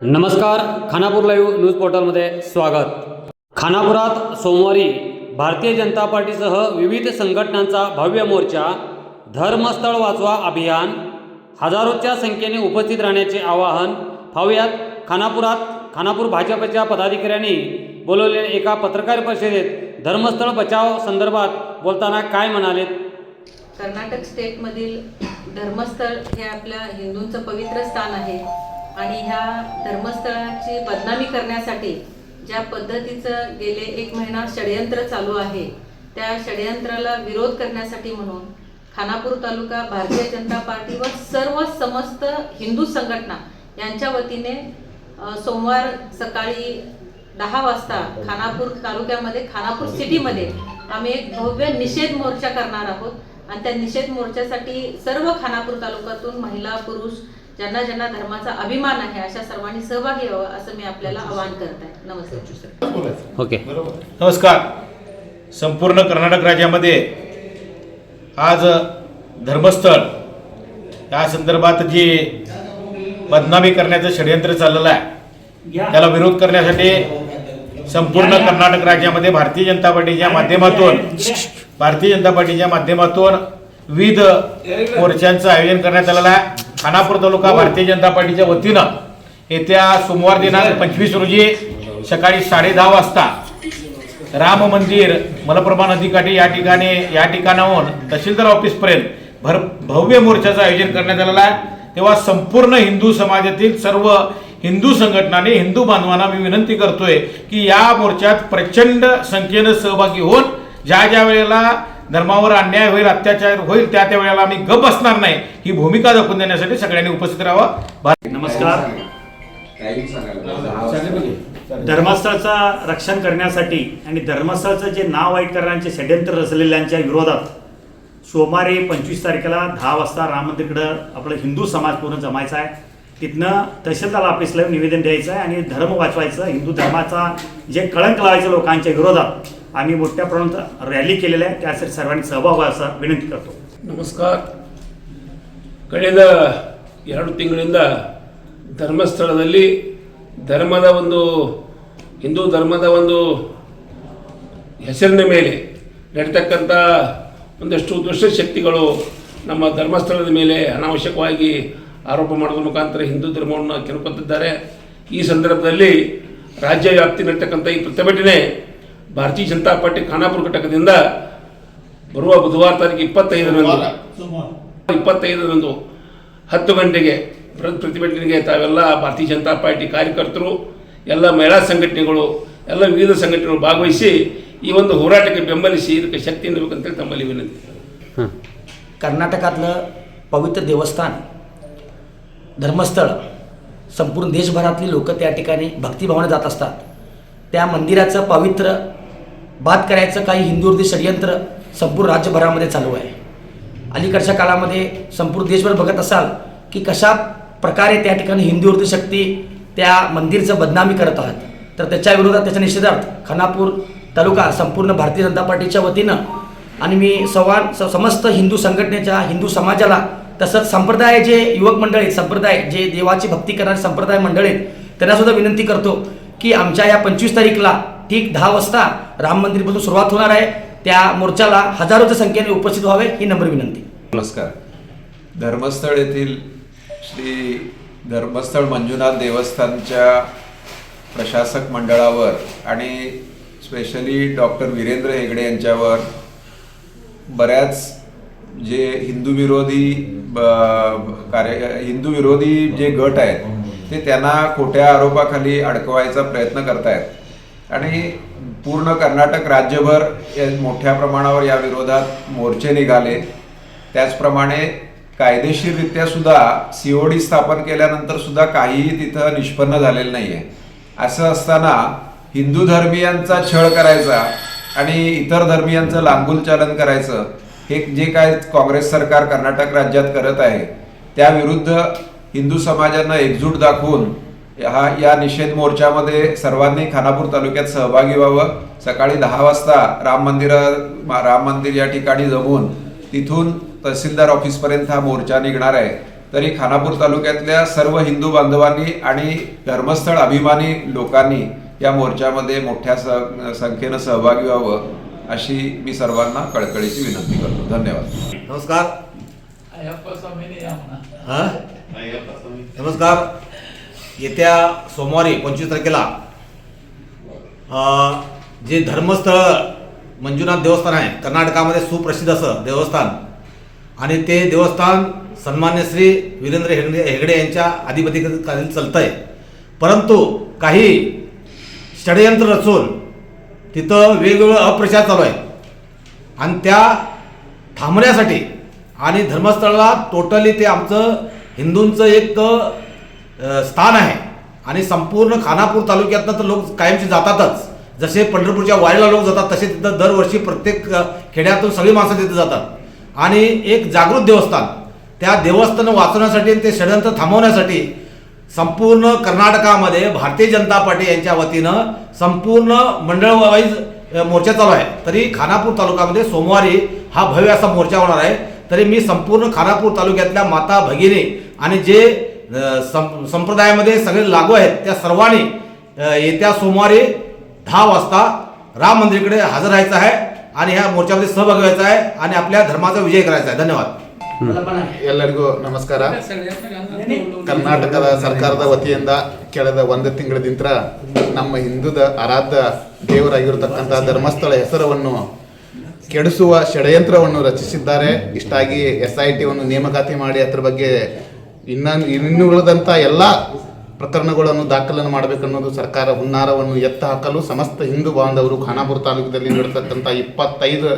नमस्कार Khanapur live news पोर्टलमध्ये स्वागत. खानापुरात सोमवारी भारतीय जनता पार्टीसह विविध संघटनांचा भव्य मोर्चा धर्मस्थळ वाचवा अभियान हजारोच्या संख्येने उपस्थित राहण्याचे आवाहन पाहूयात खानापुरात खानापूर भाजपच्या पदाधिकाऱ्यांनी बोलवलेल्या एका पत्रकार परिषदेत धर्मस्थळ बचाव संदर्भात बोलताना काय म्हणालेत? कर्नाटक स्टेटमधील धर्मस्थळ हे आपल्या हिंदूंचं पवित्र स्थान आहे. आणि ह्या धर्मस्थळाची बदनामी करण्यासाठी ज्या पद्धतीचं गेले एक महिना षडयंत्र चालू आहे त्या षडयंत्राला विरोध करण्यासाठी म्हणून खानापूर तालुका भारतीय जनता पार्टी व सर्व समस्त हिंदू संघटना यांच्या वतीने सोमवार सकाळी दहा वाजता खानापूर तालुक्यामध्ये खानापूर सिटीमध्ये आम्ही एक भव्य निषेध मोर्चा करणार आहोत. आणि त्या निषेध मोर्चासाठी सर्व खानापूर तालुक्यातून महिला पुरुष ज्यांना ज्यांना धर्माचा अभिमान आहे अशा सर्वांनी सहभागी व्हावं असं मी आपल्याला आवाहन करत आहे. नमस्कार. ओके नमस्कार. संपूर्ण कर्नाटक राज्यामध्ये आज धर्मस्थळ या संदर्भात जी बदनामी करण्याचं षडयंत्र चाललेलं आहे त्याला विरोध करण्यासाठी संपूर्ण कर्नाटक राज्यामध्ये भारतीय जनता पार्टीच्या माध्यमातून भारतीय जनता पार्टीच्या माध्यमातून विविध मोर्चांचं आयोजन करण्यात आलेलं आहे. खानापूर तालुका भारतीय जनता पार्टीच्या वतीनं येत्या सोमवार दिनांक पंचवीस रोजी सकाळी साडे दहा वाजता राम मंदिर मलप्रभा नदीकाठी या ठिकाणी या ठिकाणाहून तहसीलदार ऑफिसपर्यंत भर भव्य मोर्चाचं आयोजन करण्यात आलेलं आहे. तेव्हा संपूर्ण हिंदू समाजातील सर्व हिंदू संघटनांनी हिंदू बांधवांना मी विनंती करतोय की या मोर्चात प्रचंड संख्येनं सहभागी होऊन ज्या ज्या वेळेला धर्मावर अन्याय होईल अत्याचार होईल त्या त्या वेळेला आम्ही गप बसणार नाही. ही भूमिका दाखवून देण्यासाठी सगळ्यांनी उपस्थित राहावं. नमस्कार. धर्मस्थळाचं रक्षण करण्यासाठी आणि धर्मस्थळचं जे नाव वाईट करण्याचे षड्यंत्र रचलेल्यांच्या विरोधात सोमवारी पंचवीस तारखेला दहा वाजता राम मंदिरकडं आपलं हिंदू समाज पूर्ण जमायचा आहे. तिथनं तहसीलदार ऑफिसला निवेदन द्यायचं आहे आणि धर्म वाचवायचं हिंदू धर्माचा जे कळंक लावायचं लोकांच्या विरोधात आम्ही मोठ्या प्रमाणात रॅली केलेल्या आहे त्यासाठी सर्वांनी सहभाग व्हायचा विनंती करतो ನಮಸ್ಕಾರ ಕಳೆದ ಎರಡು ತಿಂಗಳಿಂದ ಧರ್ಮಸ್ಥಳದಲ್ಲಿ ಧರ್ಮದ ಒಂದು ಹಿಂದೂ ಧರ್ಮದ ಒಂದು ಹೆಸರಿನ ಮೇಲೆ ನಡೀತಕ್ಕಂಥ ಒಂದಷ್ಟು ದುಷ್ಟಶಕ್ತಿಗಳು ನಮ್ಮ ಧರ್ಮಸ್ಥಳದ ಮೇಲೆ ಅನಾವಶ್ಯಕವಾಗಿ ಆರೋಪ ಮಾಡೋದ್ರ ಮುಖಾಂತರ ಹಿಂದೂ ಧರ್ಮವನ್ನು ಕೆಣಕುತ್ತಿದ್ದಾರೆ ಈ ಸಂದರ್ಭದಲ್ಲಿ ರಾಜ್ಯ ವ್ಯಾಪ್ತಿ ನಡೀತಕ್ಕಂಥ ಈ ಪ್ರತಿಭಟನೆ ಭಾರತೀಯ ಜನತಾ ಪಾರ್ಟಿ ಖಾನಾಪುರ ಘಟಕದಿಂದ ಬರುವ ಬುಧವಾರ ತಾರೀಕು ಇಪ್ಪತ್ತೈದರಂದು ಇಪ್ಪತ್ತೈದರಂದು ಹತ್ತು ಗಂಟೆಗೆ ಬೃಹತ್ ಪ್ರತಿಭಟನೆಗೆ ತಾವೆಲ್ಲ ಭಾರತೀಯ ಜನತಾ ಪಾರ್ಟಿ ಕಾರ್ಯಕರ್ತರು ಎಲ್ಲ ಮಹಿಳಾ ಸಂಘಟನೆಗಳು ಎಲ್ಲ ವಿವಿಧ ಸಂಘಟನೆಗಳು ಭಾಗವಹಿಸಿ ಈ ಒಂದು ಹೋರಾಟಕ್ಕೆ ಬೆಂಬಲಿಸಿ ಇದಕ್ಕೆ ಶಕ್ತಿ ನೀಡಬೇಕಂತೇಳಿ ತಮ್ಮಲ್ಲಿ ವಿನಂತಿ हां कर्नाटकातलं पवित्र देवस्थान धर्मस्थळ संपूर्ण देशभरातली लोक त्या ठिकाणी भक्तिभावाने जात असतात त्या मंदिराचं पवित्र बाद करायचं काही हिंदूवरती षडयंत्र संपूर्ण राज्यभरामध्ये चालू आहे. अलीकडच्या काळामध्ये संपूर्ण देशभर बघत असाल की कशा प्रकारे त्या ठिकाणी हिंदूवरती शक्ती त्या मंदिरचं बदनामी करत आहात. तर त्याच्या विरोधात त्याच्या निषेधार्थ खानापूर तालुका संपूर्ण भारतीय जनता पार्टीच्या वतीनं आणि मी सवान स- समस्त हिंदू संघटनेच्या हिंदू समाजाला तसंच संप्रदाय जे युवक मंडळ आहेत संप्रदाय जे देवाची भक्ती करणारे संप्रदाय मंडळ आहेत त्यांना सुद्धा विनंती करतो की आमच्या या पंचवीस तारीखला ठीक दहा वाजता राम मंदिरपासून सुरुवात होणार आहे. त्या मोर्चाला हजारोच्या संख्येने उपस्थित व्हावे ही नम्र विनंती. नमस्कार. धर्मस्थळ येथील श्री धर्मस्थळ मंजुनाथ देवस्थानच्या प्रशासक मंडळावर आणि स्पेशली डॉक्टर वीरेंद्र हेगडे यांच्यावर बऱ्याच जे हिंदू विरोधी कार्य हिंदू विरोधी जे गट आहेत ते त्यांना खोट्या आरोपाखाली अडकवायचा प्रयत्न करतायत. आणि पूर्ण कर्नाटक राज्यभर या मोठ्या प्रमाणावर या विरोधात मोर्चे निघाले. त्याचप्रमाणे कायदेशीररित्या सुद्धा सी ओ डी स्थापन केल्यानंतर सुद्धा काहीही तिथं निष्पन्न झालेलं नाही आहे असं असताना हिंदू धर्मियांचा छळ करायचा आणि इतर धर्मियांचं लांबुलचालन करायचं हे जे काय काँग्रेस सरकार कर्नाटक राज्यात करत आहे त्याविरुद्ध हिंदू समाजानं एकजूट दाखवून हा या निषेध मोर्चामध्ये सर्वांनी खानापूर तालुक्यात सहभागी व्हावं. सकाळी दहा वाजता राम मंदिर राम मंदिर या ठिकाणी जमून तिथून तहसीलदार ऑफिसपर्यंत हा मोर्चा निघणार आहे. तरी खानापूर तालुक्यातल्या सर्व हिंदू बांधवांनी आणि धर्मस्थळ अभिमानी लोकांनी या मोर्चामध्ये मोठ्या स- संख्येनं सहभागी व्हावं अशी मी सर्वांना कळकळीची विनंती करतो. धन्यवाद. नमस्कार. हा? नमस्कार. येत्या सोमवारी पंचवीस तारखेला जे धर्मस्थळ मंजुनाथ देवस्थान आहे कर्नाटकामध्ये सुप्रसिद्ध असं देवस्थान आणि ते देवस्थान सन्मान्य श्री वीरेंद्र हेगडे हेगडे यांच्या अधिपतीखाली चालतं आहे परंतु काही षडयंत्र रचून तिथं वेगवेगळं अप्रचार चालू आहे. आणि त्या थांबण्यासाठी आणि धर्मस्थळाला टोटली ते आमचं हिंदूंचं एक स्थान आहे. आणि संपूर्ण खानापूर तालुक्यातनं तर लोक कायमचे जातातच. जसे पंढरपूरच्या वाडीला लोक जातात तसे तिथं दरवर्षी प्रत्येक खेड्यातून सगळी माणसं तिथे जातात. आणि एक जागृत देवस्थान त्या देवस्थान वाचवण्यासाठी आणि ते षडयंत्र थांबवण्यासाठी संपूर्ण कर्नाटकामध्ये भारतीय जनता पार्टी यांच्या वतीनं संपूर्ण मंडळवाईज मोर्चा चालू आहे. तरी खानापूर तालुक्यामध्ये सोमवारी हा भव्य असा मोर्चा होणार आहे. तरी मी संपूर्ण खानापूर तालुक्यातल्या माता भगिनी आणि जे सं संप्रदायामध्ये सगळे लागू आहेत त्या सर्वांनी अ, येत्या सोमवारी दहा वाजता राम मंदिरकडे हजर राहायचं आहे आणि ह्या मोर्चामध्ये सहभागी व्हायचा आहे आणि आपल्या धर्माचा विजय करायचा आहे धन्यवाद ಎಲ್ಲರಿಗೂ ನಮಸ್ಕಾರ ಕರ್ನಾಟಕದ ಸರ್ಕಾರದ ವತಿಯಿಂದ ಕಳೆದ ಒಂದು ತಿಂಗಳದಿಂದ ನಮ್ಮ ಹಿಂದೂದ ಆರಾಧ್ಯ ದೇವರಾಗಿರತಕ್ಕಂಥ ಧರ್ಮಸ್ಥಳ ಹೆಸರನ್ನು ಕೆಡಿಸುವ ಷಡ್ಯಂತ್ರವನ್ನು ರಚಿಸಿದ್ದಾರೆ ಇಷ್ಟಾಗಿ ಎಸ್ ಐ ಟಿಯನ್ನು ನೇಮಕಾತಿ ಮಾಡಿ ಅದ್ರ ಬಗ್ಗೆ ಇನ್ನ ಇನ್ನು ಉಳಿದಂಥ ಎಲ್ಲ ಪ್ರಕರಣಗಳನ್ನು ದಾಖಲನ್ನು ಮಾಡಬೇಕನ್ನೋದು ಸರ್ಕಾರ ಹುನ್ನಾರವನ್ನು ಎತ್ತ ಹಾಕಲು ಸಮಸ್ತ ಹಿಂದೂ ಬಾಂಧವರು ಖಾನಾಪುರ ತಾಲೂಕದಲ್ಲಿ ನಡೆತಕ್ಕಂಥ ಇಪ್ಪತ್ತೈದು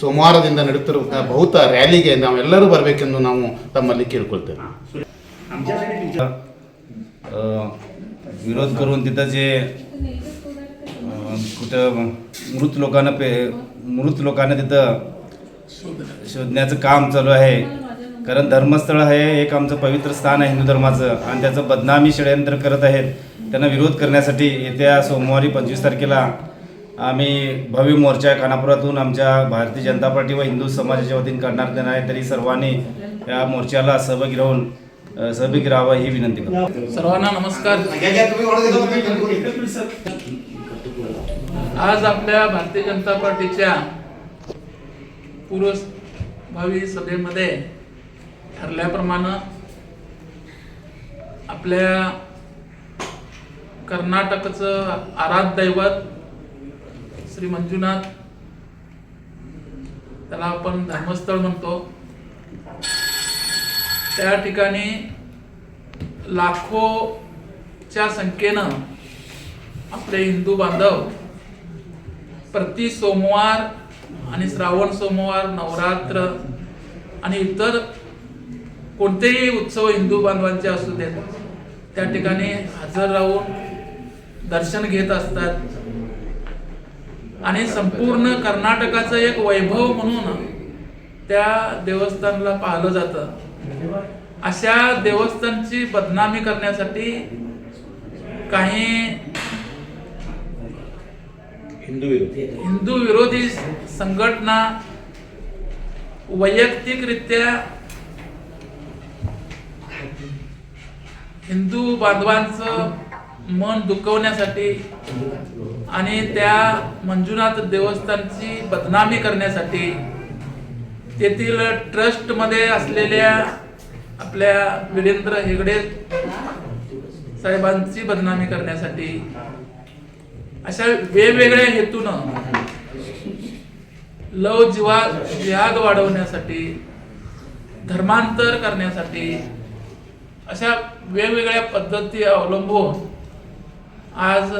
ಸೋಮವಾರದಿಂದ ನಡೆಯುತ್ತಿರುವ ಬಹುತ ರ್ಯಾಲಿಗೆ ನಾವೆಲ್ಲರೂ ಬರಬೇಕೆಂದು ನಾವು ತಮ್ಮಲ್ಲಿ ಕೇಳ್ಕೊಳ್ತೇವೆ अ, विरोध करून तिथं जे अ, कुठं मृत लोकांना पे मृत लोकांना तिथं शोधण्याचं काम चालू आहे कारण धर्मस्थळ हे एक आमचं पवित्र स्थान आहे हिंदू धर्माचं. आणि त्याचं बदनामी षडयंत्र करत आहेत. त्यांना विरोध करण्यासाठी येत्या सोमवारी पंचवीस तारखेला आम्ही भव्य मोर्चा खानापुरातून आमच्या भारतीय जनता पार्टी व हिंदू समाजाच्या वतीने करणार येणार आहे तरी सर्वांनी या मोर्चाला सहभागी राहून सहभागी राहावं ही विनंती करतो. सर्वांना नमस्कार. आज आपल्या भारतीय जनता पार्टीच्या पूर्वभावी सभेमध्ये ठरल्याप्रमाणे आपल्या कर्नाटकचं आराध दैवत श्री मंजुनाथ त्याला आपण धर्मस्थळ म्हणतो. त्या ठिकाणी लाखोच्या संख्येनं आपले हिंदू बांधव प्रति सोमवार आणि श्रावण सोमवार नवरात्र आणि इतर कोणतेही उत्सव हिंदू बांधवांचे असू देत त्या ठिकाणी हजर राहून दर्शन घेत असतात. आणि संपूर्ण कर्नाटकाचं एक वैभव म्हणून त्या देवस्थानला पाहिलं जातं. अशा देवस्थानची बदनामी करण्यासाठी काही हिंदू विरोधी. संघटना वैयक्तिकरित्या हिंदू बांधवांचं मन दुखवण्यासाठी आणि त्या मंजुनाथ देवस्थानची बदनामी करण्यासाठी तेथील ट्रस्टमध्ये असलेल्या आपल्या वीरेंद्र हेगडे साहेबांची बदनामी करण्यासाठी अशा वेगवेगळ्या हेतूनं लव जिवा जिहाद वाढवण्यासाठी धर्मांतर करण्यासाठी अशा वेगवेगळ्या पद्धती अवलंबून आज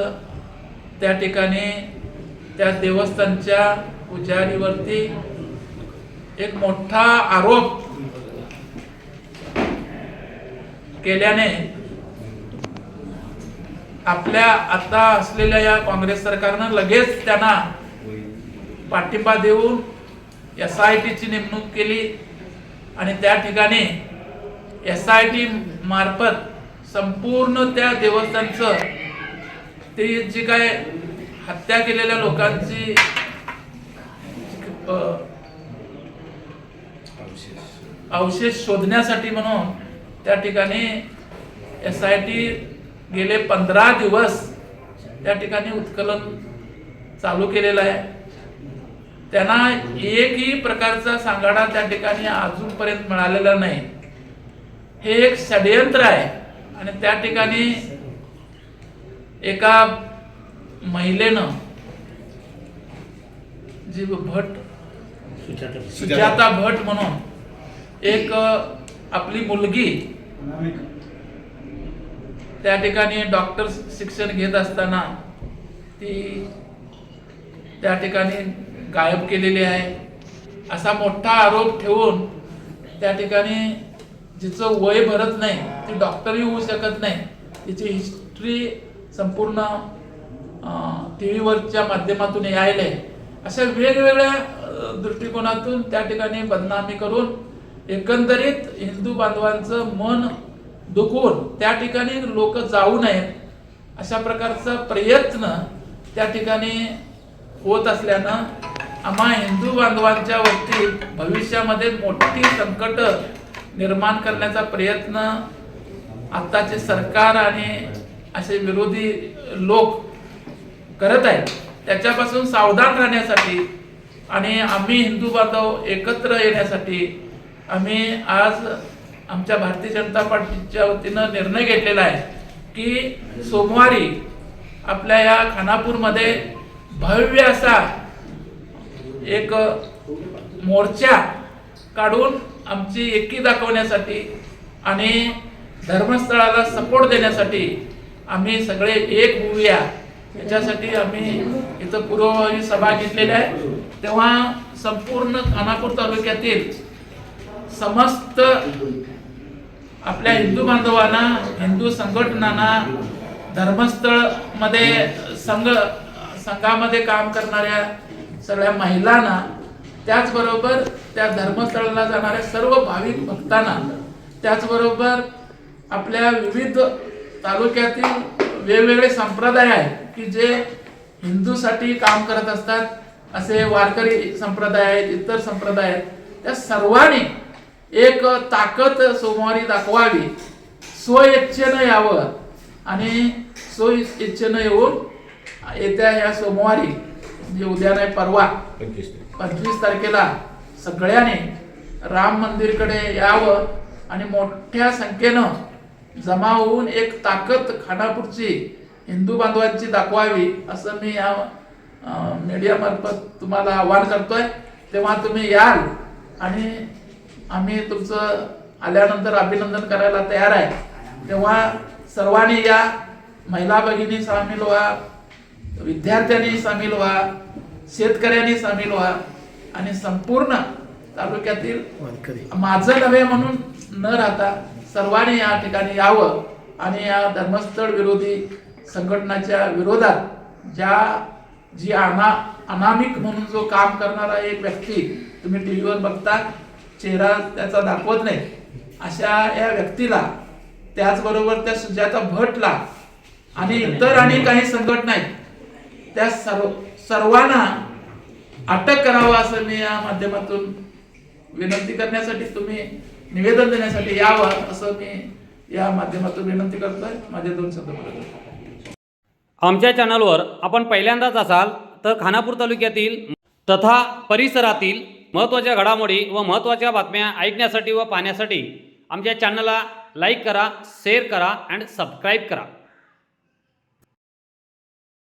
त्या ठिकाणी त्या देवस्थानच्या पुजारीवरती एक मोठा आरोप केल्याने आपल्या आता असलेल्या या काँग्रेस सरकारनं लगेच त्यांना पाठिंबा देऊन एस आय टीची नेमणूक केली आणि त्या ठिकाणी एस आय टी मार्फत संपूर्ण त्या देवस्थानचं ते जी काय हत्या केलेल्या लोकांची अवशेष शोधण्यासाठी म्हणून त्या ठिकाणी एस आय टी गेले पंधरा दिवस त्या ठिकाणी उत्कलन चालू केलेलं आहे. त्यांना एकही प्रकारचा सांगाडा त्या ठिकाणी अजूनपर्यंत मिळालेला नाही. हे एक षडयंत्र आहे. आणि त्या ठिकाणी एका महिलेनं जी भट सुजाता भट म्हणून एक आपली मुलगी त्या ठिकाणी डॉक्टर शिक्षण घेत असताना ती त्या ठिकाणी गायब केलेली आहे. असा मोठा आरोप ठेवून त्या ठिकाणी जिचं वय भरत नाही ती डॉक्टरही होऊ शकत नाही. तिची हिस्ट्री संपूर्ण टी व्हीवरच्या माध्यमातून यायला आहे अशा वेगवेगळ्या दृष्टिकोनातून त्या ठिकाणी बदनामी करून एकंदरीत हिंदू बांधवांचं मन दुखवून त्या ठिकाणी लोक जाऊ नयेत अशा प्रकारचा प्रयत्न त्या ठिकाणी होत असल्यानं आम्हा हिंदू बांधवांच्या वरती भविष्यामध्ये मोठी संकट निर्माण करण्याचा प्रयत्न आत्ताचे सरकार आणि असे विरोधी लोक करत आहेत. त्याच्यापासून सावधान राहण्यासाठी आणि आम्ही हिंदू बांधव एकत्र येण्यासाठी आम्ही आज आमच्या भारतीय जनता पार्टीच्या वतीनं निर्णय घेतलेला आहे की सोमवारी आपल्या या खानापूरमध्ये भव्य असा एक मोर्चा काढून आमची एकी दाखवण्यासाठी आणि धर्मस्थळाला सपोर्ट देण्यासाठी आम्ही सगळे एक होऊया. याच्यासाठी आम्ही इथं पूर्वभावी सभा घेतलेली आहे तेव्हा संपूर्ण खानापूर तालुक्यातील समस्त आपल्या हिंदू बांधवांना हिंदू संघटनांना धर्मस्थळमध्ये संघ संघामध्ये काम करणाऱ्या सगळ्या महिलांना त्याचबरोबर त्या धर्मस्थळाला जाणाऱ्या सर्व भाविक भक्तांना त्याचबरोबर आपल्या विविध तालुक्यातील वेगवेगळे संप्रदाय आहेत की जे हिंदूसाठी काम करत असतात. असे वारकरी संप्रदाय आहेत इतर संप्रदाय आहेत. त्या सर्वांनी एक ताकद सोमवारी दाखवावी. स्वइच्छेनं यावं आणि स्वइच्छेनं येऊन येत्या ह्या सोमवारी म्हणजे उद्या नाही परवा. पंचवीस तारखेला सगळ्यांनी राम मंदिरकडे यावं आणि मोठ्या संख्येनं जमा होऊन एक ताकद खानापूरची हिंदू बांधवांची दाखवावी असं मी या मीडियामार्फत तुम्हाला आवाहन करतोय. तेव्हा तुम्ही याल आणि आम्ही तुमचं आल्यानंतर अभिनंदन करायला तयार आहे. तेव्हा सर्वांनी या महिला भगिनी सामील व्हा विद्यार्थ्यांनी सामील व्हा शेतकऱ्यांनी सामील व्हा आणि संपूर्ण तालुक्यातील माझं नव्हे म्हणून न राहता सर्वांनी या ठिकाणी यावं आणि या धर्मस्थळ विरोधी संघटनाच्या विरोधात ज्या जी अना अनामिक म्हणून जो काम करणारा एक व्यक्ती तुम्ही टी व्हीवर बघता चेहरा त्याचा दाखवत नाही. अशा या व्यक्तीला त्याचबरोबर त्या सुजाता भटला आणि इतर आणि काही संघटना आहेत त्या सर्व सर्वांना अटक करावं असं मी या माध्यमातून विनंती करण्यासाठी तुम्ही निवेदन देण्यासाठी यावं असं मी या माध्यमातून विनंती करतोय. माझे दोन शब्द बोलतो आमच्या चॅनलवर आपण पहिल्यांदाच असाल तर खानापूर तालुक्यातील तथा परिसरातील महत्त्वाच्या घडामोडी व महत्त्वाच्या बातम्या ऐकण्यासाठी व पाहण्यासाठी आमच्या चॅनलला लाईक करा शेअर करा अँड सबस्क्राईब करा.